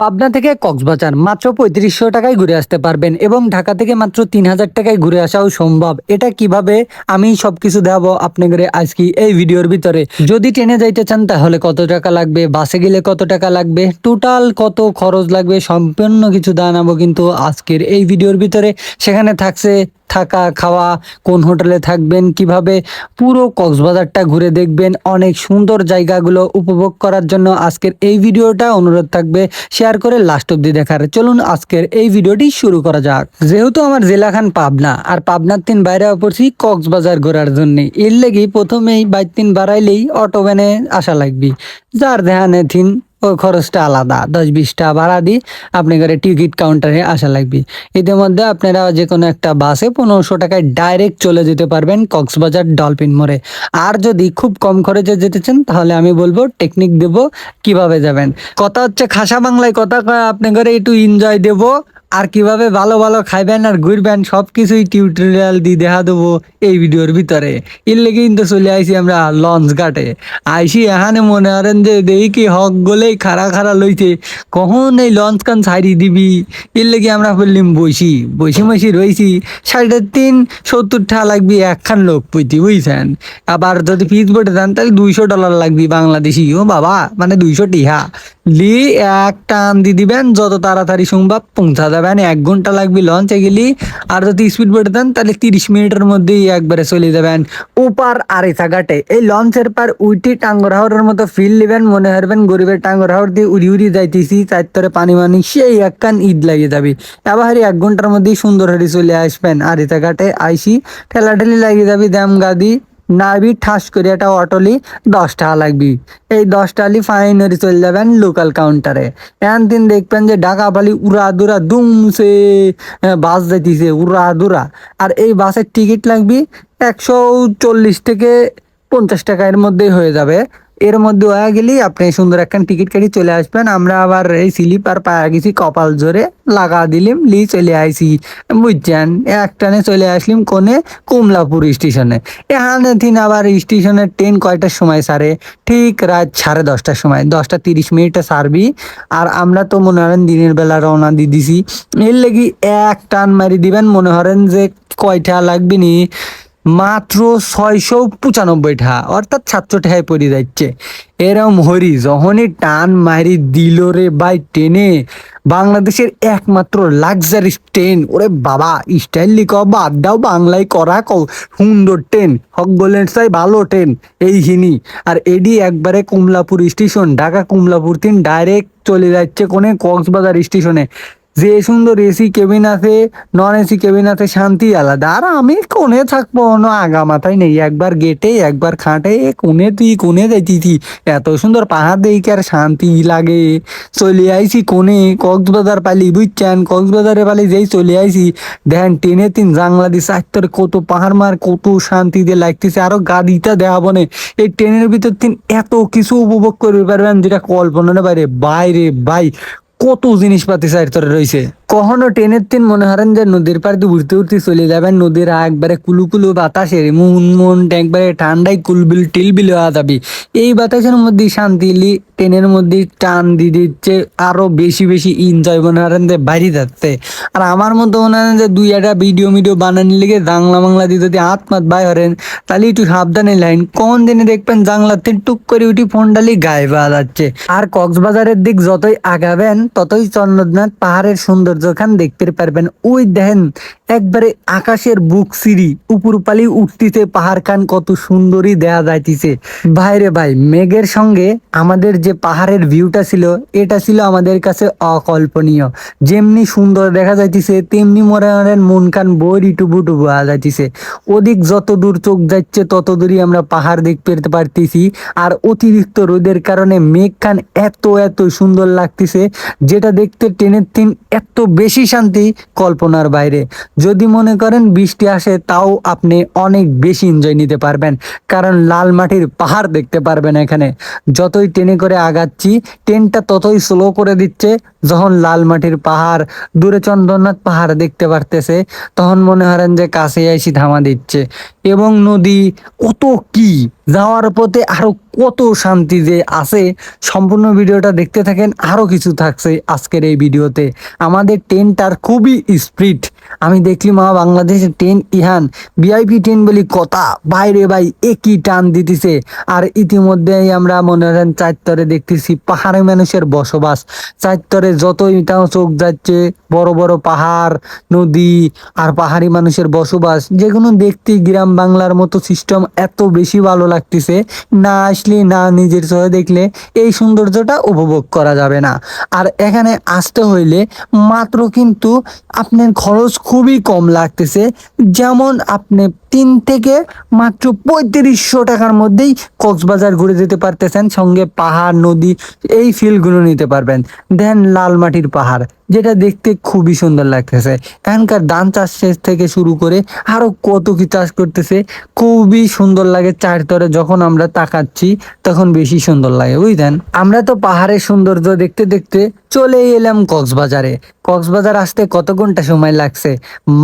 পাবনা থেকে কক্সবাজার মাত্র পঁয়ত্রিশশো টাকায় ঘুরে আসতে পারবেন এবং ঢাকা থেকে মাত্র তিন হাজার টাকায় ঘুরে আসাও সম্ভব। এটা কীভাবে? আমি সব কিছু দেখাবো আপনাদের আজকে এই ভিডিওর ভিতরে। যদি ট্রেনে যাইতে চান, তাহলে কত টাকা লাগবে? বাসে গেলে কত টাকা লাগবে? টোটাল কত খরচ লাগবে? সম্পূর্ণ কিছু জানাব কিন্তু আজকের এই ভিডিওর ভিতরে। সেখানে থাকছে থাকা, খাওয়া, কোন হোটেলে থাকবেন, কীভাবে পুরো কক্সবাজারটা ঘুরে দেখবেন, অনেক সুন্দর জায়গাগুলো উপভোগ করার জন্য আজকের এই ভিডিওটা অনুরোধ থাকবে, শেয়ার করে লাস্ট অব্দি দেখার। চলুন আজকের এই ভিডিওটি শুরু করা যাক। যেহেতু আমার জেলাখান পাবনা, আর পাবনার তিন বাইরে পড়ছি কক্সবাজার ঘোরার জন্য। এর লেগে প্রথমেই বাইক তিন বাড়াইলেই অটো ভ্যানে আসা লাগবে। যার ধ্যানে থিন ওই খরচটা আলাদা। দশ বিশটা ভাড়া দিই আপনি করে টিকিট কাউন্টারে আসা লাগবে। ইতিমধ্যে মধ্যে আপনারা যে কোনো একটা বাসে পনেরোশো টাকায় ডাইরেক্ট চলে যেতে পারবেন কক্সবাজার ডলফিন মোড়ে। আর যদি খুব কম খরচে যেতে চান, তাহলে আমি বলব টেকনিক দেব কীভাবে যাবেন। কথা হচ্ছে খাসা বাংলায়, কথা আপনি করে একটু এনজয় দেবো। আর কীভাবে ভালো ভালো খাইবেন আর ঘুরবেন সব কিছুই টিউটোরিয়াল দিয়ে দেখা দেবো এই ভিডিওর ভিতরে। এর লেগে কিন্তু চলে আইসি আমরা লঞ্চ ঘাটে। আইসি এখানে মনে করেন যে দেখি কি হক গলেই খাড়া খাড়া লইছে। কখন এই লঞ্চ কান ছাড়ি দিবি? এর লেগে আমরা বললিম, বইসি বইসি মইসি রইছি। সাড়ে তিন, সত্তর টাকা লাগবি একখান লোক পইতি, বুঝছেন? আবার যদি ফিস বোটে দেন, তাহলে দুইশো ডলার লাগবি বাংলাদেশি। ও বাবা মানে দুইশো টিহা। লি এক টান দিয়ে দিবেন, যত তাড়াতাড়ি সম্ভব পৌঁছা যাবেন, এক ঘণ্টা লাগবে লঞ্চে গেলি, আর যদি স্পিড বোটে দেন, তাহলে তিরিশ মিনিটের মধ্যেই একবারে চলে যাবেন। ওপার আরেসা ঘাটে। এই লঞ্চের পার উইটি টাঙ্গরহাওরের মতো ফিল নেবেন, মনে হারবেন গরিবের টাঙ্গরহাওর দিয়ে উড়ি উড়ি যাইতেছি, চারতরে পানি মানি, সেই একখান ঈদ লাগে যাবে। আবার এক ঘণ্টার মধ্যেই সুন্দর হারি চলে আসবেন। আরিতা ঘাটে আইসি, ঠেলাঠেলি লাগিয়ে যাবি, দাম গাদি। নাবি ঠাস করে একটা অটোলি দশ টাকা লাগবি। এই দশ টালি ফাইনারি চলে যাবেন লোকাল কাউন্টারে এন দিন দেখবেন যে ঢাকা পালি উড়া দুরা দুমসে বাস যাইতেছে, উড়া দুরা। আর এই বাসের টিকিট লাগবি একশো চল্লিশ থেকে পঞ্চাশ টাকা এর মধ্যেই হয়ে যাবে। এর মধ্যে হয়ে গেলেই আপনি সুন্দর একখান টিকিট কেটে চলে আসবেন। আমরা আবার এই স্লিপ আর পায়া গেছি, কপাল জোরে লাগা দিলিম লি চলে আইসি বুঝছেন? একটানে চলে আসলিম কোনে? কমলাপুর স্টেশনে। এখানে থিন আবার স্টেশনের ট্রেন কয়টার সময় সারে? ঠিক রাত সাড়ে দশটার সময়। দশটা তিরিশ মিনিটে সারবি। আর আমরা তো মনে হরেন দিনের বেলা রওনা দিয়ে দিছি। এর লেগে এক টান মারি দিবেন, মনে করেন যে কয়টা লাগবে নি? মাত্র ছয়শো পঁচানব্বই অর্থাৎ সাতশো টাকায় পড়ে যাচ্ছে। এরম হরি যখনই টান মারি দিল রে বাই ট্রেনে বাংলাদেশের একমাত্র লাক্সারি ট্রেন ওরে বাবা স্টাইল লিখ, বাদ দাও বাংলায় করা কও সুন্দর ট্রেন হক বলেন চাই ভালো ট্রেন এই হিনি। আর এডি একবারে কুমলাপুর স্টেশন ঢাকা কুমলাপুর তিন ডাইরেক্ট চলে যাচ্ছে কোনে, কক্সবাজার স্টেশনে যে সুন্দর এসি কেবিন আছে নন এসি কেবিন আছে, শান্তি আলাদা। আর আমি কোনে থাকব অন্য আগা মাথায় নেই, একবার গেটে একবার খাটে কোনে তুই কোনে যাইতিছি। এত সুন্দর পাহাড় দেখি আর শান্তি লাগে। চলে আইছি কোনে কক্সবাজার পালি, বুঝছেন? কক্সবাজারে পালি যেই চলে আইছি দেখেন ট্রেনে তিন জাংলা দিছে চারতরে কত পাহাড় মার, কত শান্তি দিয়ে লাগতেছে। আরও গাড়িটা দেখাবো না। এই ট্রেনের ভিতর তিন এত কিছু উপভোগ করতে পারবেন যেটা কল্পনার বাইরে বাইরে বাই কত জিনিসপাতি সাইডতরে রয়েছে কখনো ট্রেনের তিন মনে হারেন যে নদীর পাড় উঠতে উঠতে চলে যাবেন, নদীর একবারে কুলু কুলু বাতাসের মন মন একবারে ঠান্ডায় কুলবিল টিলবিল হওয়া যাবে। এই বাতাসের মধ্যে শান্তি লি, ট্রেনের মধ্যে টান দিয়ে দিচ্ছে, আরও বেশি বেশি এনজয় মনে হারেন যে বাইরে যাচ্ছে। আর আমার মতো মনে হয় যে দুই একটা ভিডিও মিডিও বানানোর লেগে জাংলা মাংলা দিয়ে যদি হাত মাত বাই হরেন তাহলে একটু সাবধানে লাইন, কোন দিনে দেখবেন জাংলাতে টুক করে উঠি ফোনডালি গায়ে পাওয়া যাচ্ছে। আর কক্সবাজারের দিক যতই আগাবেন, ততই চন্দ্রনাথ পাহাড়ের সৌন্দর্যখান দেখতে পারবেন, ওই দেখেন একবারে আকাশের বুক সিঁড়ি উপর পালি উঠতিছে, পাহাড় খান কত সুন্দরই দেয়া যাইতিছে। ভাইরে ভাই, মেঘের সঙ্গে আমাদের যে পাহাড়ের ভিউটা ছিল, এটা ছিল আমাদের কাছে অকল্পনীয়। যেমনি সুন্দর দেখা যাইতিছে, তেমনি মনে করেন মন কান বই টুবু টুবু আ যাইতিছে। ওদিক যত দূর চোখ যাচ্ছে, তত দূরই আমরা পাহাড় দেখতে পারতেছি। আর অতিরিক্ত রোদের কারণে মেঘ খান এত এত সুন্দর লাগতেছে, যেটা দেখতে ট্রেনের তিন এত বেশি শান্তি কল্পনার বাইরে। যদি মনে করেন বৃষ্টি আসে, তাও আপনি অনেক বেশি এনজয় নিতে পারবেন। কারণ লাল মাটির পাহাড় দেখতে পারবেন এখানে। যতই ট্রেনে করে আগাচ্ছি, ট্রেনটা ততই স্লো করে দিচ্ছে। যখন লাল মাটির পাহাড়, দূরে চন্দ্রনাথ পাহাড় দেখতে পারতেছে, তখন মনে হারেন যে কাছে এসে ধামা দিচ্ছে। এবং নদী কত কি! যাওয়ার পথে আরও কত শান্তি যে আছে, সম্পূর্ণ ভিডিওটা দেখতে থাকেন, আরও কিছু থাকছে আজকের এই ভিডিওতে। আমাদের ট্রেনটার খুবই স্পিড। আমি দেখলি মা, বাংলাদেশের ট্রেন ইহান, ভিআইপি ট্রেন বলি কথা, বাইরে ভাই একই টান দিতেছে। আর ইতিমধ্যেই আমরা মনে করেন চারতরে দেখতেছি পাহাড়ি মানুষের বসবাস। চারতরে যতই তাও চোখ যাচ্ছে, বড় বড় পাহাড়, নদী আর পাহাড়ি মানুষের বসবাস। যেগুলো দেখতে গ্রাম বাংলার মতো সিস্টেম এত বেশি ভালো লাগতেছে, না আসলে না নিজের চোখে দেখলে এই সৌন্দর্যটা উপভোগ করা যাবে না। আর এখানে আসতে হইলে মাত্র কিন্তু আপনার খরচ খুবই কম লাগতেছে। যেমন আপনি তিন থেকে মাত্র পঁয়ত্রিশশো টাকার মধ্যেই কক্সবাজার ঘুরে যেতে পারতেছেন। সঙ্গে পাহাড়, নদী, এই ফিলগুলো নিতে পারবেন। দেন লাল মাটির পাহাড়, যেটা দেখতে খুবই সুন্দর লাগতেছে। এখানকার ধান চাষ শেষ থেকে শুরু করে আরও কত কি চাষ করতেছে, খুবই সুন্দর লাগে চারতরে যখন আমরা তাকাচ্ছি, তখন বেশি সুন্দর লাগে। বুঝলেন আমরা তো পাহাড়ের সৌন্দর্য দেখতে দেখতে চলে এলাম কক্সবাজারে। কক্সবাজার আসতে কত ঘণ্টা সময় লাগছে?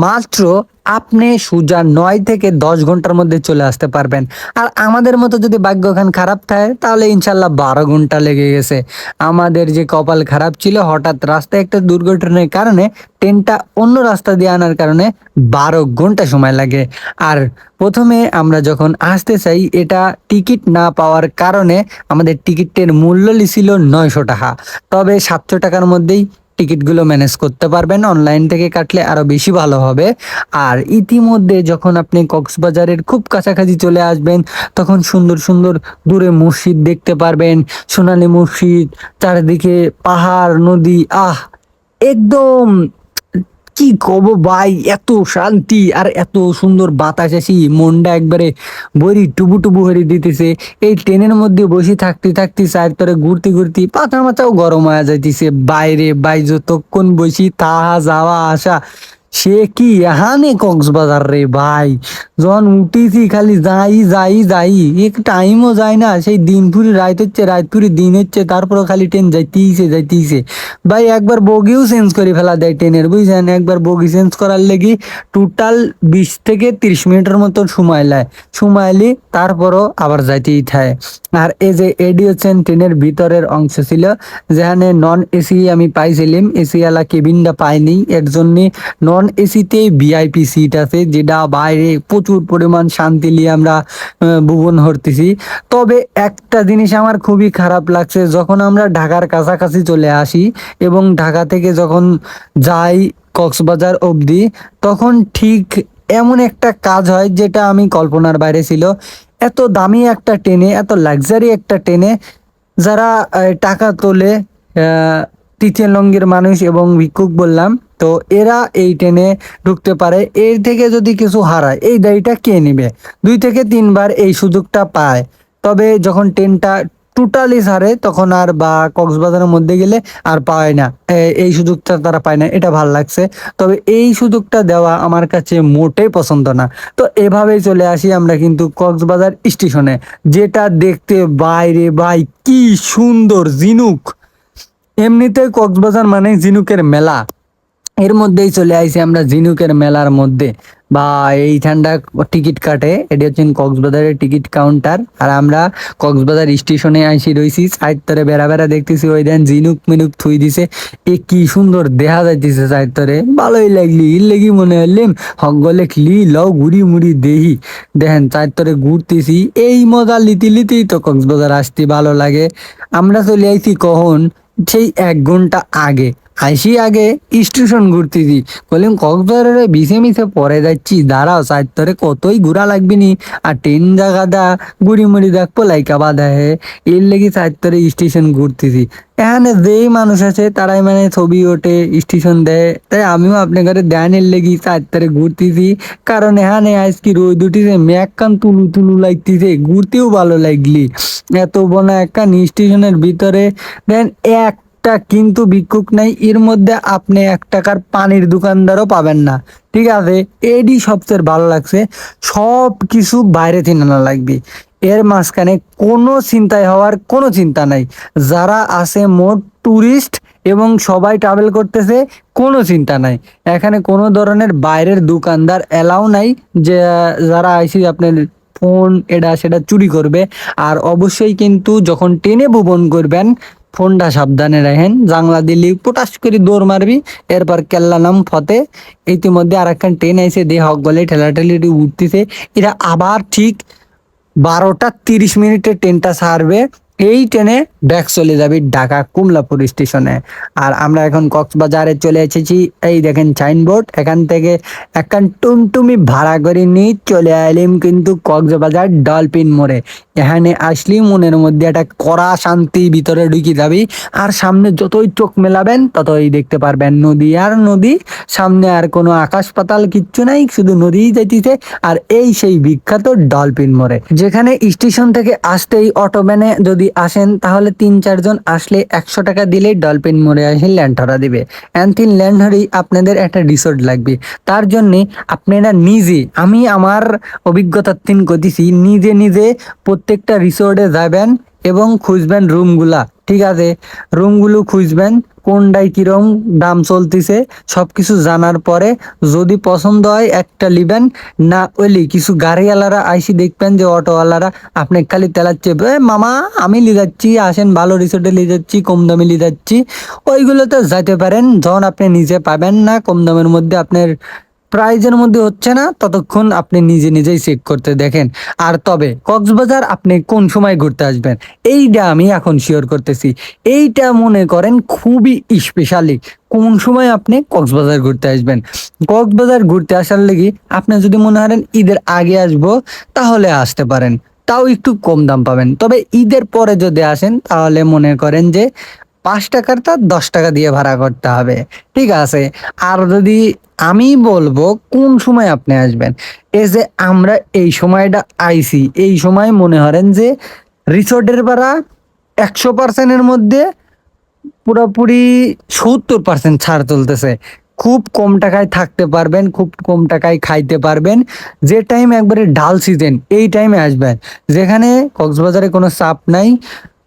মাত্র আপনি সুজা নয় থেকে দশ ঘণ্টার মধ্যে চলে আসতে পারবেন। আর আমাদের মতো যদি ভাগ্যখান খারাপ থাকে, তাহলে ইনশাল্লাহ বারো ঘণ্টা লেগে গেছে। আমাদের যে কপাল খারাপ ছিল, হঠাৎ রাস্তায় একটা দুর্ঘটনার কারণে ট্রেনটা অন্য রাস্তা দিয়ে আনার কারণে বারো ঘণ্টা সময় লাগে। আর প্রথমে আমরা যখন আসতে চাই, এটা টিকিট না পাওয়ার কারণে আমাদের টিকিটের মূল্য ছিল নয়শো টাকা। তবে সাতশো টাকার মধ্যেই টিকিটগুলো ম্যানেজ করতে পারবেন অনলাইন থেকে কাটলে আরও বেশি ভালো হবে। আর ইতিমধ্যে যখন আপনি কক্সবাজারের খুব কাছাকাছি চলে আসবেন, তখন সুন্দর সুন্দর দূরে মসজিদ দেখতে পারবেন, সোনালী মসজিদ, চারিদিকে পাহাড়, নদী, আহ, একদম কি কব ভাই? এত শান্তি আর এত সুন্দর বাতাস আসি মনটা একবারে বড়ি টুবু টুবু হয়ে দিতেছে। এই ট্রেনের মধ্যে বসে থাকতে থাকতে চার তরে ঘুরতে ঘুরতে পাতা মাথাও গরম হয়ে যাইতেছে। বাইরে বাইজ তখন বসি, তাহা যাওয়া আসা সে কি এহানে কক্সবাজার রে ভাই? যখন উঠেছি খালি যাই যাই যাই। এক টাইমও যায় না। সেই দিন পুরি রাত হচ্ছে রাত পুরি দিন হচ্ছে। তারপরে খালি ট্রেন যাইতেইছে যাইতেইছে। ভাই, একবার বগিও চেঞ্জ করে ফেলা দেয় ট্রেনের বুঝছেন? একবার বগি চেঞ্জ করার লেগে টোটাল বিশ থেকে তিরিশ মিনিটের মতো সময় লায় সময় লি তারপরও আবার যাইতেই থাকে। আর এই যে এডি হচ্ছেন ট্রেনের ভিতরের অংশ ছিল, যেখানে নন এসি আমি পাইছিলাম এসিওয়ালা কেবিনটা পাইনি। এর জন্যে নন এসিতে ভিআইপি সিট আছে, যেটা বাইরে প্রচুর পরিমাণ শান্তি নিয়ে আমরা ভুবন হরতেছি। তবে একটা জিনিস আমার খুবই খারাপ লাগছে, যখন আমরা ঢাকার কাছাকাছি চলে আসি এবং ঢাকা থেকে যখন যাই কক্সবাজার অবধি, তখন ঠিক এমন একটা কাজ হয় যেটা আমি কল্পনার বাইরে ছিল। এত দামি একটা ট্রেনে, এত লাক্সারি একটা ট্রেনে যারা টাকা তোলে তৃতীয় লঙ্গের মানুষ এবং ভিক্ষুক বললাম তো এরা এই ট্রেনে ঢুকতে পারে। এর থেকে যদি কিছু হারায়, এই দায়ীটা কে নেবে? দুই থেকে তিনবার এই সুযোগটা পায়। তবে যখন ট্রেনটা টোটালি ছাড়ে তখন আর বা কক্সবাজারের মধ্যে গেলে আর পায় না। এই সুযোগটা তারা পায় না, এটা ভালো লাগছে। তবে এই সুযোগটা দেওয়া আমার কাছে মোটেই পছন্দ না। তো এভাবেই চলে আসি আমরা কিন্তু কক্সবাজার স্টেশনে, যেটা দেখতে বাইরে, ভাই, কি সুন্দর জিনুক এমনিতে কক্সবাজার মানে জিনুকের মেলা। এর মধ্যেই চলে আইছি আমরা জিনুকের মেলার মধ্যে। বা এই ঠান্ডা টিকিট কাটে, এটি হচ্ছেন কক্সবাজারের টিকিট কাউন্টার। আর আমরা কক্সবাজার স্টেশনে আইসি রইছি, সাইড তরে বেড়া বেড়া দেখতেছি, ওই দেন জিনুক মিনুক থুই দিছে। এ কি সুন্দর দেখা যাইতেছে তরে ভালোই লাগলি, ইর লেগি মনে হইলেম হগলে লি লও ঘুরি মুড়ি দেহি। দেখেন চার তরে ঘুরতেছি, এই মজা লিতি লিতেই তো কক্সবাজার আসতে ভালো লাগে। আমরা চলে আইছি কখন? সেই এক ঘণ্টা আগে। আইসি আগে স্টেশন ঘুরতে ঘুরতেছি বললাম কক্সবাজারে বিছে মিছে পরে যাচ্ছি, দাঁড়াও সাইড ধরে কতই ঘুরা লাগবে নি আর ট্রেন জায়গা দা, গুড়ি মুড়ি দেখব লাইকা বাধা হে। এর লেগে সাইড ধরে স্টেশন ঘুরতেছি এখানে যেই মানুষ আছে, তারাই মানে ছবি ওঠে, স্টেশন দেয়। তাই আমিও আপনার ঘরে লেগে সাইড ধরে ঘুরতেছি কারণ এখানে আজকে রোদ উঠিছে ম্যাক কান তুলু তুলু লাগতেছে, ঘুরতেও ভালো লাগলি। এত বনা একখান স্টেশনের ভিতরে, দেন এক একটা কিন্তু ভিক্ষুক নাই, এর মধ্যে আপনি এক টাকার পানির দোকানদারও পাবেন না। ঠিক আছে? এডি সবচেয়ে ভালো লাগছে। সব কিছু বাইরে থেকে না লাগবে। এর মাঝখানে কোনো চিন্তায় হওয়ার কোনো চিন্তা নাই। যারা আছে মোট ট্যুরিস্ট এবং সবাই ট্রাভেল করতেছে, কোনো চিন্তা নাই। এখানে কোনো ধরনের বাইরের দোকানদার এলাও নাই যে, যারা আইসি আপনার ফোন এটা সেটা চুরি করবে। আর অবশ্যই কিন্তু যখন ট্রেনে ভ্রমণ করবেন ফোনটা সাবধানে রাখেন জাংলা দিলি পটাশ করে দৌড় মারবি, এরপর কেল্লানাম ফতে। ইতিমধ্যে আর একখান ট্রেন আইসে দে হক বলে ঠেলাঠেলি উঠতেছে। এরা আবার ঠিক বারোটা তিরিশ মিনিটে ট্রেনটা ছাড়বে এই ট্রেনে ব্যাক চলে যাবে ঢাকা কুমলাপুর স্টেশনে। আর আমরা এখন কক্সবাজারে চলে এসেছি। এই দেখেন সাইনবোর্ড এখান থেকে একখান টুমটুমি ভাড়া করে নিয়ে চলে আইলাম কিন্তু কক্সবাজার ডলফিন মোড়ে। এখানে আসলি মনের মধ্যে একটা কড়া শান্তি ভিতরে ঢুকে যাবি। আর সামনে যতই চোখ মেলাবেন, ততই দেখতে পারবেন নদী। আর নদী, সামনে আর কোনো আকাশ পাতাল কিচ্ছু নাই, শুধু নদীই যাইতেছে। আর এই সেই বিখ্যাত ডলফিন মোড়ে। যেখানে স্টেশন থেকে আসতেই অটো ভ্যানে যদি আসেন, তাহলে তিন চারজন আসলে একশো টাকা দিলেই ডলফিন মোড়ে আসে ল্যান্ড হরা দিবে। অ্যান্থিন ল্যান্ড আপনাদের একটা রিসোর্ট লাগবে। তার জন্যে আপনারা নিজে, আমি আমার অভিজ্ঞতার তিন করতেছি নিজে নিজে প্রত্যেকটা রিসোর্টে যাবেন এবং খুঁজবেন রুমগুলা, ঠিক আছে? রুমগুলো খুঁজবেন কোনটাই কিরম দাম চলতেছে সব কিছু জানার পরে যদি পছন্দ হয় একটা লিবেন। না ওইলি কিছু গাড়িওয়ালারা আইসি দেখবেন যে অটোওয়ালারা আপনি খালি তেলাচ্ছে মামা, আমি লি যাচ্ছি, আসেন, ভালো রিসোর্টে নিয়ে যাচ্ছি, কম দামে নিয়ে যাচ্ছি। ওইগুলোতে যাইতে পারেন, যখন আপনি নিজে পাবেন না, কম দামের মধ্যে আপনার প্রাইজের মধ্যে হচ্ছে না, ততক্ষণ আপনি নিজে নিজেই চেক করতে দেখেন। আর তবে কক্সবাজার আপনি কোন সময় ঘুরতে আসবেন? এইটা আমি এখন শিওর করতেছি। এইটা মনে করেন খুবই স্পেশালি কোন সময় আপনি কক্সবাজার ঘুরতে আসবেন। কক্সবাজার ঘুরতে আসার লেগে আপনি যদি মনে করেন ঈদের আগে আসব, তাহলে আসতে পারেন। তাও একটু কম দাম পাবেন। তবে ঈদের পরে যদি আসেন, তাহলে মনে করেন যে পাঁচ টাকার তার দশ টাকা দিয়ে ভাড়া করতে হবে। ঠিক আছে? আর যদি আমি বলব কোন সময় আপনি আসবেন? এই যে আমরা এই সময়টা আইছি, এই সময় মনে করেন যে রিসোর্টের ভাড়া একশো পার্সেন্টের মধ্যে পুরোপুরি সত্তর পার্সেন্ট ছাড় চলতেছে। খুব কম টাকায় থাকতে পারবেন, খুব কম টাকায় খাইতে পারবেন। যে টাইম একবারে ডাল সিজন এই টাইমে আসবেন। যেখানে কক্সবাজারে কোনো চাপ নাই।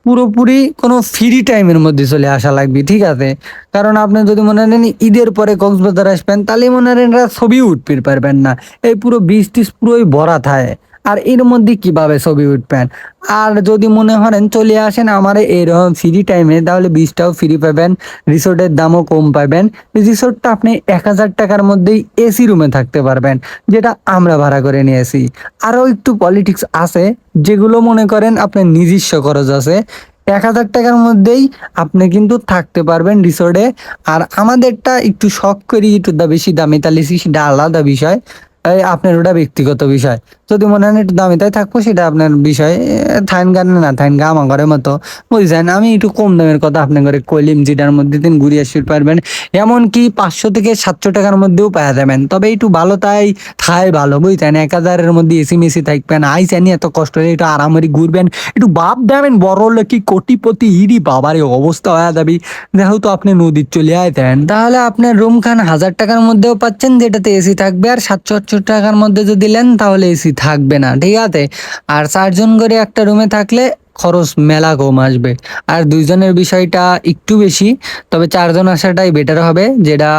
পুরোপুরি কোনো ফ্রি টাইমের মধ্যে চলে আসা লাগবে, ঠিক আছে? কারণ আপনি যদি মনে করেন ঈদের পরে কক্সবাজার আসবেন, তাহলে মনে করেন ছবি উঠতে পারবেন না। এই পুরো বীজ টিস পুরোই ভরা থাকে। আর এর মধ্যে কীভাবে ছবি উঠবেন? আর যদি মনে করেন চলে আসেন আমার এরকম ফ্রি টাইমে তাহলে বীজটাও ফ্রি পাবেন রিসোর্টের দামও কম পাবেন। রিসোর্টটা আপনি এক হাজার টাকার মধ্যেই এসি রুমে থাকতে পারবেন, যেটা আমরা ভাড়া করে নিয়েছি। আরও একটু পলিটিক্স আছে, যেগুলো মনে করেন আপনার নিজস্ব খরচ আছে। এক হাজার টাকার মধ্যেই আপনি কিন্তু থাকতে পারবেন রিসোর্টে আর আমাদেরটা একটু শখ করি, একটু দা বেশি দামি, তাহলে সেটা আলাদা বিষয়। আপনার ওটা ব্যক্তিগত বিষয়। যদি মনে হয় একটু দামি তাই থাকব, সেটা আপনার বিষয়। থাইন গানে না, থাইন গা আমার ঘরের মতো। বুঝছেন? আমি একটু কম দামের কথা আপনার ঘরে কইলিম, যেটার মধ্যে দিন ঘুরে আসতে পারবেন। এমনকি পাঁচশো থেকে সাতশো টাকার মধ্যেও পাওয়া যাবেন। তবে একটু ভালো তাই, থাই ভালো, বুঝছেন? এক হাজারের মধ্যে এসি মেসি থাকবেন আইসেনি এত কষ্ট করে একটু আরামারি ঘুরবেন। একটু বাপ দেবেন, বড় লোক কোটিপতি, ইরি বাবারে, অবস্থা হয়ে যাবি। যেহেতু আপনি নদীর চলে আইতেন, তাহলে আপনার রুম খান হাজার টাকার মধ্যেও পাচ্ছেন, যেটাতে এসি থাকবে। আর সাতশো আটশো টাকার মধ্যে যদি নেন, তাহলে এসি থাকবে না ঠিক আছে? আর চারজন করে একটা রুমে থাকলে খরচ মেলা কম আসবে। আর দুইজনের বিষয়টা একটু বেশি, তবে চারজন আসাটাই বেটার হবে, যেটা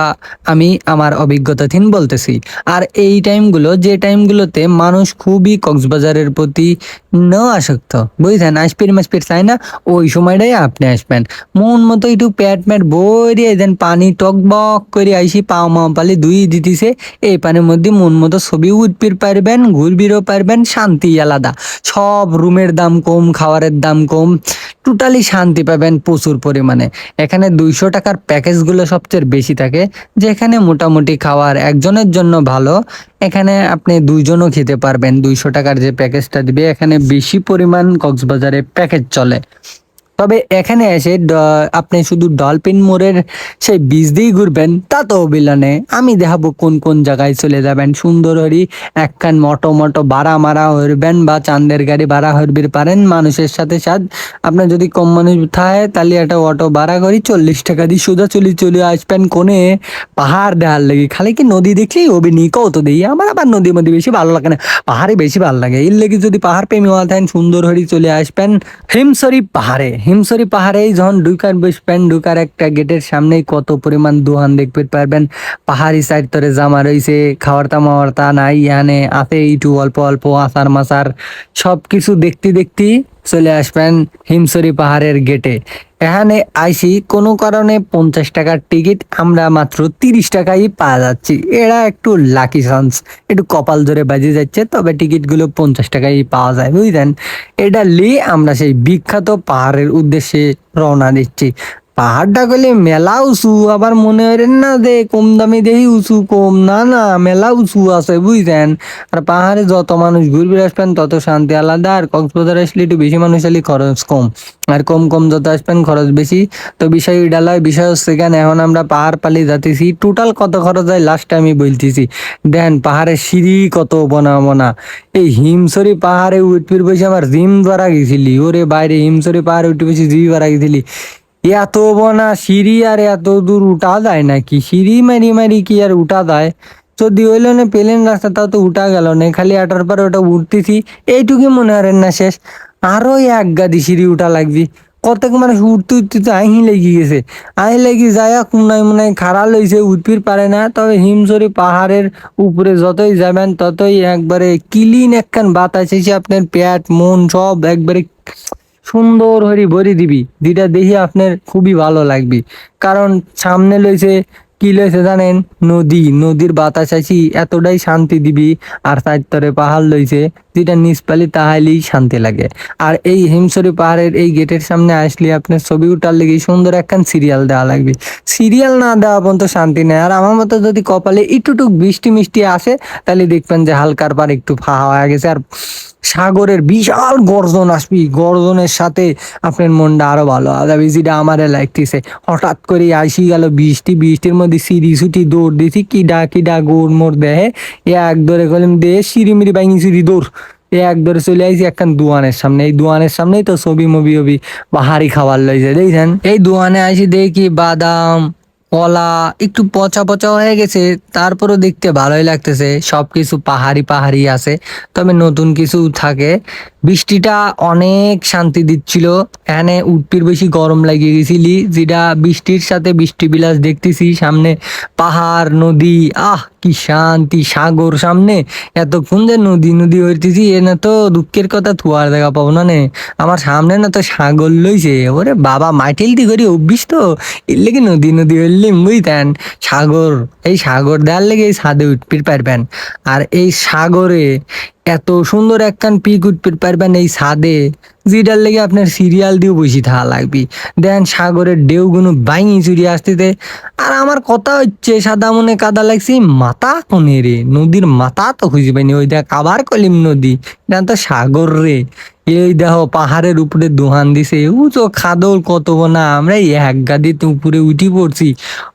আমি আমার অভিজ্ঞতা থিন বলতেছি। আর এই টাইমগুলো, যে টাইমগুলোতে মানুষ খুবই কক্সবাজারের প্রতি ন আসক্ত বুঝছেন আসপির মাসপির চাই না, ওই সময়টাই আপনি আসবেন। মন মতো একটু প্যাট ম্যাট বইরে দেন, পানি টকবক করে আইসি, পাও মাও পালি দুই দিতেছে, এই পানির মধ্যে মন মতো ছবি উঠপির পারবেন, ঘুরবিরও পারবেন, শান্তি আলাদা। সব রুমের দাম কম খাবারের দাম কম টোটালি শান্তি পাবেন প্রচুর পরিমাণে। এখানে দুইশো টাকার প্যাকেজগুলো সবচেয়ে বেশি থাকে, যেখানে মোটামুটি খাওয়ার একজনের জন্য ভালো। এখানে আপনি দুইজনও খেতে পারবেন, দুইশো টাকার যে প্যাকেজটা দিবে, এখানে বেশি পরিমাণ কক্সবাজারে প্যাকেজ চলে। তবে এখানে এসে আপনি শুধু ডলফিন মোড়ের সেই বীজ দিয়েই ঘুরবেন তা তো অবিলনে আমি দেখাবো কোন কোন জায়গায় চলে যাবেন। সুন্দর হরি একখান মটো মটো ভাড়া মারা হরবেন বা চান্দের গাড়ি ভাড়া হরবির পারেন মানুষের সাথে সাথ। আপনার যদি কম মানুষ থাকে, তাহলে একটা অটো ভাড়া করি, চল্লিশ টাকা দিয়ে সোজা চলে চলে আসবেন কোনে পাহাড় দেখার লাগে। খালি কি নদী দেখলেই ওবি নি কত দিই আমার আবার নদীর মধ্যে বেশি ভালো লাগে না। পাহাড়ে বেশি ভালো লাগে। এর লেগে যদি পাহাড় প্রেমী হওয়া থাকেন সুন্দর হরি চলে আসবেন হিমসরি পাহাড়ে। হিমসরি পাহাড়ে যখন ঢুকার বসবেন ঢুকার একটা গেটের সামনেই কত পরিমাণ দোহান দেখতে পারবেন। পাহাড়ি সাইড তরে জামা রয়েছে খাওয়ারতা মাওয়ারতা নাই ইয়ানে আছে একটু অল্প অল্প আচার মাসার সব কিছু দেখতে দেখতে চলে আসবেন হিমসরি পাহাড়ের গেটে। এখানে আইসি, কোনো কারণে পঞ্চাশ টাকার টিকিট, আমরা মাত্র তিরিশ টাকাই পাওয়া যাচ্ছি। এরা একটু লাকি চান্স একটু কপাল ধরে বাজে যাচ্ছে, তবে টিকিটগুলো পঞ্চাশ টাকাই পাওয়া যায়, বুঝলেন? এটা নিয়ে আমরা সেই বিখ্যাত পাহাড়ের উদ্দেশ্যে রওনা দিচ্ছি। পাহাড়টা গেলে মেলা উঁচু, আবার মনে হয় না দে কম দামে দেহি উঁচু, কম না না, মেলা উঁচু আছে বুঝছেন? আর পাহাড়ে যত মানুষ ঘুরবে আসবেন, তত শান্তি আলাদা। আর কক্সবাজার আসলে একটু বেশি মানুষ আসলে খরচ কম। আর কম কম যত আসবেন, খরচ বেশি। তো বিষয় ডালায় বিষয় হচ্ছে কেন, এখন আমরা পাহাড় পালিয়ে যাতেছি টোটাল কত খরচ হয় লাস্ট আমি বলতেছি। দেন পাহাড়ের সিঁড়ি কত বনা বনা এই হিমসরি পাহাড়ে উঠপির বসে আমার জিম দ্বারা গেছিলি। ওরে বাইরে হিমসরি পাহাড়ে উঠে বসে জিম দ্বারা গেছিলি। এত বনা সিঁড়ি আর এত দূর উঠা যায় নাকি? সিঁড়ি মারি মারি কি আর উঠা যায়? যদি হইল না প্লেন রাস্তা তাও তো উঠা গেল না, খালি আটার পরে ওটা উঠতেছি এইটুকু মনে হয় না শেষ। আরও এক গাদি সিঁড়ি উঠা লাগবি। কতক মানুষ উঠতে উঠতে তো আহি লেগে গেছে। আহি লেগে যায়, কোনায় মুনায় খাড়া লইছে উঠপির পারে না, তবে হিমসরি পাহাড়ের উপরে যতই যাবেন, ততই একবারে ক্লিন একখান বাতাস আপনার পেট, মন সব একবারে সুন্দর হরি ভরি দিবি। যেটা দেখি আপনার খুবই ভালো লাগবে। কারণ সামনে লইছে, কি লইছে জানেন? নদী। নদীর বাতাস আছি এতটাই শান্তি দিবি। আর তার তরে পাহাড় লইছে যেটা নিষ্পালি তাহাইলেই শান্তি লাগে। আর এই হিমসরি পাহাড়ের এই গেটের সামনে আসলে আপনার ছবি উঠার লেগে সুন্দর একখান সিরিয়াল দেওয়া লাগবে। সিরিয়াল না দেওয়া পর্যন্ত শান্তি নেই। আর আমার মতো যদি কপালে একটুটুক বৃষ্টি মিষ্টি আসে, তাহলে দেখবেন যে হালকার পার একটু ফাহা হয়ে গেছে। আর সাগরের বিশাল গর্জন আসবি। গর্জনের সাথে আপনার মনটা আরও ভালো যেটা আমারে লাগতেছে। হঠাৎ করে আসি গেল বৃষ্টি। বৃষ্টির মধ্যে সিঁড়ি ছুটি দৌড় দিছি। কিডা কিডা গোড় মোড় দেহে এক ধরে গেলাম দে সিঁড়ি মিড়ি বাইনি সিঁড়ি দৌড়। এক ধরে চলে আইছি একখান দোয়ানের সামনে। এই দোয়ানের সামনেই তো ছবি মবি হবি বাহারি খাবার লইছে, দেখছেন? এই দোয়ানে আইসি দেখি বাদাম কলা একটু পচা পচা হয়ে গেছে, তারপরও দেখতে ভালোই লাগতেছে। সব কিছু পাহাড়ি পাহাড়ি আছে, তবে নতুন কিছু থাকে। বৃষ্টিটা অনেক শান্তি দিচ্ছিল। এখানে উঠপির বেশি গরম লাগিয়ে গেছিলি, যেটা বৃষ্টির সাথে বৃষ্টি বিলাস দেখতেছি। সামনে পাহাড়, নদী, আহ, কি শান্তি, সাগর সামনে। এতক্ষণ যে নদী নদী হইতেছি, এ না তো দুঃখের কথা থুয়ার দেখা পাবো না আমার সামনে না তো সাগর লইছে। ওরে বাবা মাইটেলটি করি, অভ্যিস তো। এর লেগে নদী নদী হইলে বুঝতেন সাগর এই সাগর দেওয়ার লেগে এই ছাদে উঠপির পারবেন। আর এই সাগরে এত সুন্দর একখান পিক উঠপির পারবেন এই ছাদে, যেটার লেগে আপনার সিরিয়াল দিয়েও বসে থাকা লাগবি। দেন সাগরের ঢেউগুলো বাইনি চুরি আসতেতে আর আমার কথা হচ্ছে, সাদা মনে কাদা লাগছে মাথা কোনে রে? নদীর মাথা তো খুঁজে পাইনি। ওই দেখ, আবার কলিম নদী। এটা তো সাগর রে। এই দেখো পাহাড়ের উপরে দোহান দিছে। ও তো খাদল কত না আমরা এক গাদিতে উপরে উঠি পড়ছি।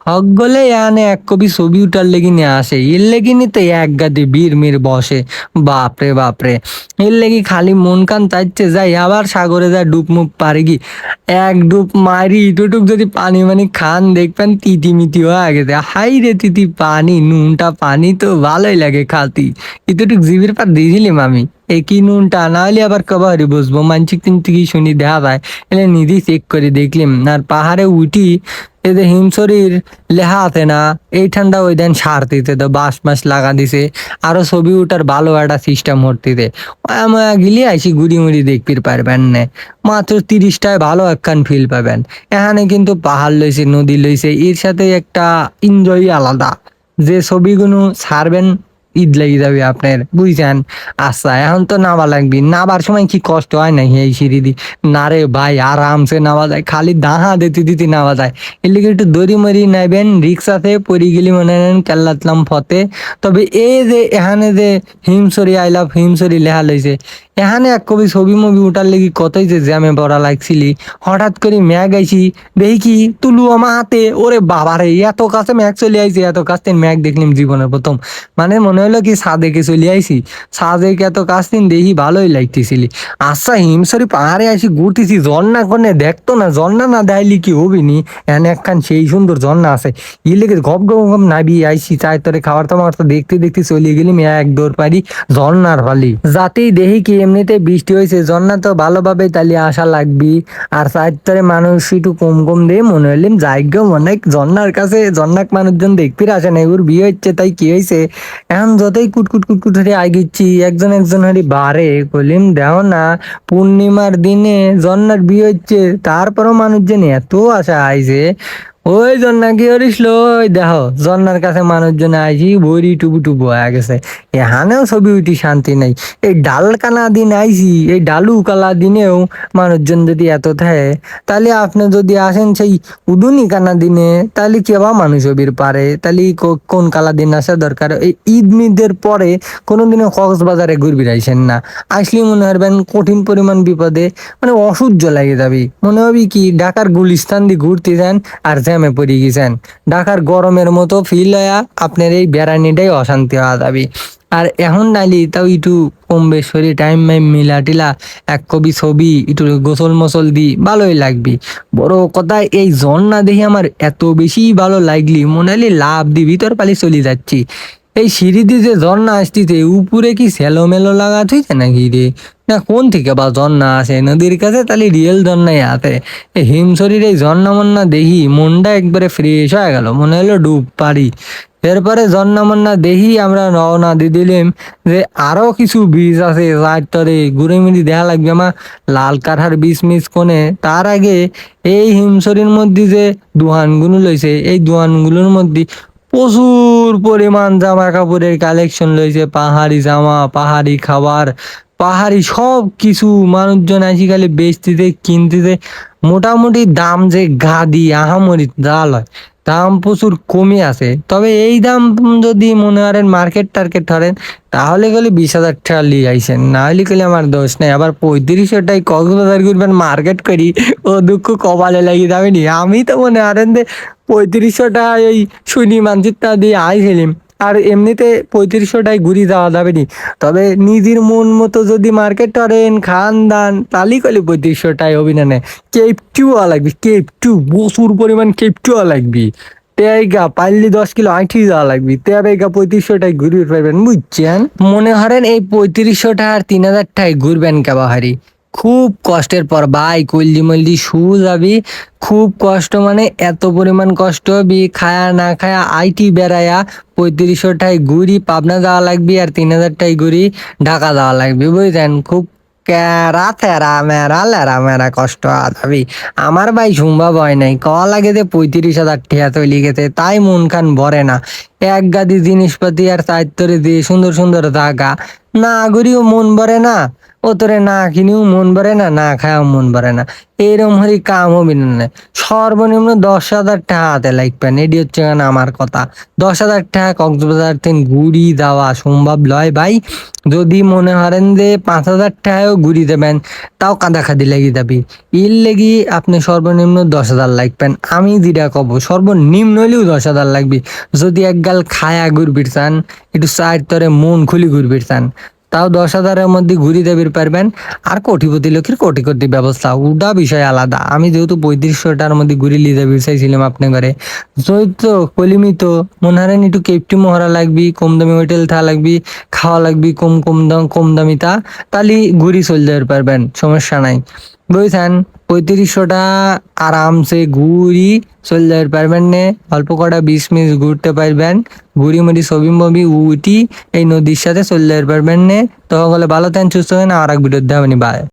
হক গলে এনে এক কবি ছবি উঠার লেগে নিয়ে আসে। এর লেগে তো এক গাদি বীর মির বসে বাপরে বাপরে। এর লেগে খালি মন কান চাইছে, যাই আবার সাগরে যায় ডুব মুখ পারে কি। এক ডুব মারি ইটুটুক যদি পানি মানি খান, দেখবেন তিতি মিতি হয়ে যায় হাই রে তিতি পানি, নুনটা পানি তো ভালোই লাগে খাতি। ইটুটুক জিবির পার দিয়েছিলাম আমি। একই নুনটা না হলে আবার কবারই বসবো। মানসিক তিন থেকে শুনি দেখা যায় এলে নিধি চেক করে দেখলাম। আর পাহাড়ে উঠি এদের হিমশরীর লেহা আছে না। এই ঠান্ডা ওই দেন সার দিতে তো বাঁশ মাস লাগা দিছে। আরও ছবি উঠার ভালো একটা সিস্টেম হরতিতে আমরা গিলি আইসি গুড়ি মুড়ি দেখতে পারবেন না। মাত্র তিরিশটায় ভালো একখান ফিল পাবেন। এখানে কিন্তু পাহাড় লইছে, নদী লইছে, এর সাথে একটা এনজয় আলাদা। যে ছবিগুলো ছাড়বেন ঈদ লেগে যাবে আপনার, বুঝছেন? আচ্ছা এখন তো নামা লাগবি। নাবার সময় কি কষ্ট হয় না এই সিঁড়ি দি না রে ভাই, আরামসে নামা যায় খালি দাহা দিতে দিতে নামা যায় এর একটু দড়ি মরি নেবেন রিক্সাতে পড়ি গেলি মনে নেন কেল্লাতলাম ফতে তবে এই যে এখানে যে হিমসরি, আই লাভ হিমসরি লেহা লইছে এখানে এক কবি ছবি মুভি উঠার লেগে কতই যে জ্যামে পড়া লাগছিলি। হঠাৎ করে ম্যাগ আইছি, দেখি কি তুলু আমার হাতে, ওরে বাবারে, এত কাছে ম্যাগ চলে আইছে, এত কাছ থেকে ম্যাগ দেখলাম জীবনের প্রথম। মানে মনে হলো কি সাদেকে চলে আইছি, সাদেকে এত কাছ থেকে দেখি ভালোই লাগতেছিলি। আচ্ছা হিমসরি পাহাড়ে আসি ঘুরতেছি, ঝর্ণা কোনে দেখতো না, ঝর্ণা না দেয়লি কি হবি নি? এনে একখান সেই সুন্দর ঝর্ণা আছে। ই লেগে গপ গপ গপ নাবি আইসি চাই তোরে খাবার তোমার তো দেখতে দেখতে চলে গেলি এক দৌড় পারি ঝর্ণার ফালি যাতেই দেখি কি এমনিতে বৃষ্টি হয়েছে, ঝর্ণা তো ভালোভাবে তাহলে আসা লাগবি। আর সাইডটারে মানুষ একটু কম কম দিয়ে মনে হইলাম যাইগো অনেক ঝর্ণার কাছে ঝর্ণাক মানুষজন দেখতে আসে না এগুর বিয়ে হচ্ছে তাই কি হয়েছে? এখন যতই কুটকুট কুটকুট হরে আগিচ্ছি, একজন একজন হরি বারে কলিম দেও না, পূর্ণিমার দিনে ঝর্ণার বিয়ে হচ্ছে, তারপরও মানুষজন এত আশা আইছে ওই জন্না কি করিসলো? ওই দেহ জন্নার কাছে মানুষজন আইছি, ভরি টুবু টুবু হয়ে গেছে। এখানেও ছবি উঠি, শান্তি নাই। এই ডাল কানা দিন আইছি, এই ডালু কালা দিনেও মানুষজন যদি এত থাকে, তাহলে আপনি যদি আসেন সেই উদুনি কানা দিনে, তাহলে কেবা মানুষ হবির পারে? তাহলে কোন কালা দিন আসা দরকার? এই ঈদ মিদের পরে কোনোদিনও কক্সবাজারে ঘুরবি রাইছেন না। আসলে মনে হবেন কঠিন পরিমাণ বিপদে মানে অসহ্য লাগে যাবি। মনে হবে কি, ঢাকার গুলিস্তান দিয়ে ঘুরতে যান আর জ্যামে পড়ে গেছেন। ঢাকার গরমের মতো ফিল হয়া আপনার এই বেড়ানিটাই অশান্তি হওয়া যাবে। আর এখন নালি তাও ইটু কমবে, শরীর টাইম মাইম মিলা টিলা, এক কবি ছবি, একটু গোসল মসল দি, ভালোই লাগবি। বড় কথা, এই জন না দেখি আমার এত বেশি ভালো লাগলি, মনে হলি লাভ দিবি তোর পালি চলে যাচ্ছি। এই সিঁড়ি যে ঝর্ণা আসতিছে, উপরে কি সেলো মেলো লাগা থইছে নাকি রে? না, কোন থেকে বা ঝর্ণা আসে? নদীর কাছে তাহলে রিয়েল ঝর্ণাই আছে এই হিমশরীর এই ঝর্ণা মন্না দেখি মনটা একবারে ফ্রেশ হয়ে গেল, মনে হলো ডুব পারি এরপরে ঝর্ণা মন্না দেখি আমরা রওনা দিয়ে দিলাম যে আরও কিছু বীজ আছে রাতরে ঘুরে মিরি দেখা লাগবে আমার লাল কাঠার বীজ মিস কোনে। তার আগে এই হিমশরীর মধ্যে যে দোহানগুলো লইছে, এই দোহানগুলোর মধ্যে প্রচুর পরিমাণ জামা কাপড়ের কালেকশন রয়েছে। পাহাড়ি জামা পাহাড়ি খাবার পাহাড়ি সব কিছু মানুষজন আসি খালি বেচতিতে কিনতেছে মোটামুটি দাম যে গা গাদি, আহামরি ডাল হয় দাম প্রচুর কমে আছে। তবে এই দাম যদি মনে করেন মার্কেট টার্কেট ধরেন, তাহলে গেলে বিশ হাজার টাকা লিয়ে আইসেন। না হলে গেলে আমার দোষ নেই। আবার পঁয়ত্রিশশোটাই কক্সবাজার করবেন মার্কেট করি, ও দুঃখ কপালে লাগিয়ে যাবে নি। আমি তো মনে করেন যে পঁয়ত্রিশশো টাকা ওই শুনি মানচিত্র দিয়ে আইছিলাম। আর এমনিতে পঁয়ত্রিশশোটাই ঘুরি যাওয়া যাবে নি। তবে নিজের মন মতো যদি মার্কেট করেন খান দান তাহলেই কলে পঁয়ত্রিশশোটাই হবি না নে। কেপ লাগবে কেপ টু প্রচুর পরিমাণ কেপ লাগবি। তেগা পাইলি দশ কিলো আইঠি যাওয়া লাগবে। তেগা পঁয়ত্রিশশোটাই ঘুরবে পারবেন বুঝছেন? মনে হরেন এই পঁয়ত্রিশশোটা আর তিন হাজার টাই ঘুরবেন কেবাহারি খুব কষ্টের পর, ভাই, কলজি মলজি শু যাবি। খুব কষ্ট মানে এত পরিমাণ কষ্ট হবি খায়া না খায়া আইটি বেড়ায়া পঁয়ত্রিশশো টাই ঘুরি, পাবনা যাওয়া লাগবে আর তিন হাজার টাই ঘুরি, ঢাকা যাওয়া লাগবে বুঝলেন খুব ক্যারা তেরা মেরা লেরা মেরা কষ্ট আদাবি। আমার ভাই সম্ভব হয় নাই ক লাগে যে পঁয়ত্রিশ হাজার ঠিয়া তৈরি গেছে, তাই মন খান ভরে না। এক গাদি জিনিসপাতি আর চাইতরে দিয়ে সুন্দর সুন্দর জায়গা না ঘুরিও মন ভরে না। ও তোরে না কিনিও, মন ভরে না না খায়াও মন ভরে না। এরম হরি কাম হবি না সর্বনিম্ন দশ হাজার টাকা হাতে লাগবেন এটি হচ্ছে আমার কথা। দশ হাজার টাকা কক্সবাজার থেকে ঘুরি দেওয়া সম্ভব লয় ভাই। যদি মনে করেন যে পাঁচ হাজার টাকাও ঘুরি দেবেন, তাও কাদা খাদি লেগে যাবি। ইর লেগে আপনি সর্বনিম্ন দশ হাজার লাগবেন। আমি যেটা কব, সর্বনিম্ন হলেও দশ হাজার লাগবে। যদি একগাল খায়া ঘুরবির চান একটু চার তরে মন খুলি ঘুরবির চান তাও দশ হাজারের মধ্যে ঘুরি দেবির পারবেন। আর কোটিপতি লোকের কোটি কোটি ব্যবস্থা ওটা বিষয় আলাদা। আমি যেহেতু পঁয়ত্রিশশোটার মধ্যে ঘুরি যাবি চাইছিলাম আপনার ঘরে। তো মনে হয় একটু কেপটি মহড়া লাগবি, কম দামি হোটেল থা লাগবি, খাওয়া লাগবি, কম কম দাম, কম দামি তা তাহলে ঘুরি চলে যেতে পারবেন, সমস্যা নাই। বুঝছেন? পঁয়ত্রিশশোটা আরামসে ঘুরি চলে যেতে পারবেন নে? অল্প কটা বিশ মিনিট ঘুরতে পারবেন। ঘুরি মুড়ি, ছবি মবি উঠি এই নদীর সাথে চলে যেতে পারবেন নে? তো হলে ভালো থাকেন, সুস্থ হন আর এক ভিডিও দেবেন বাই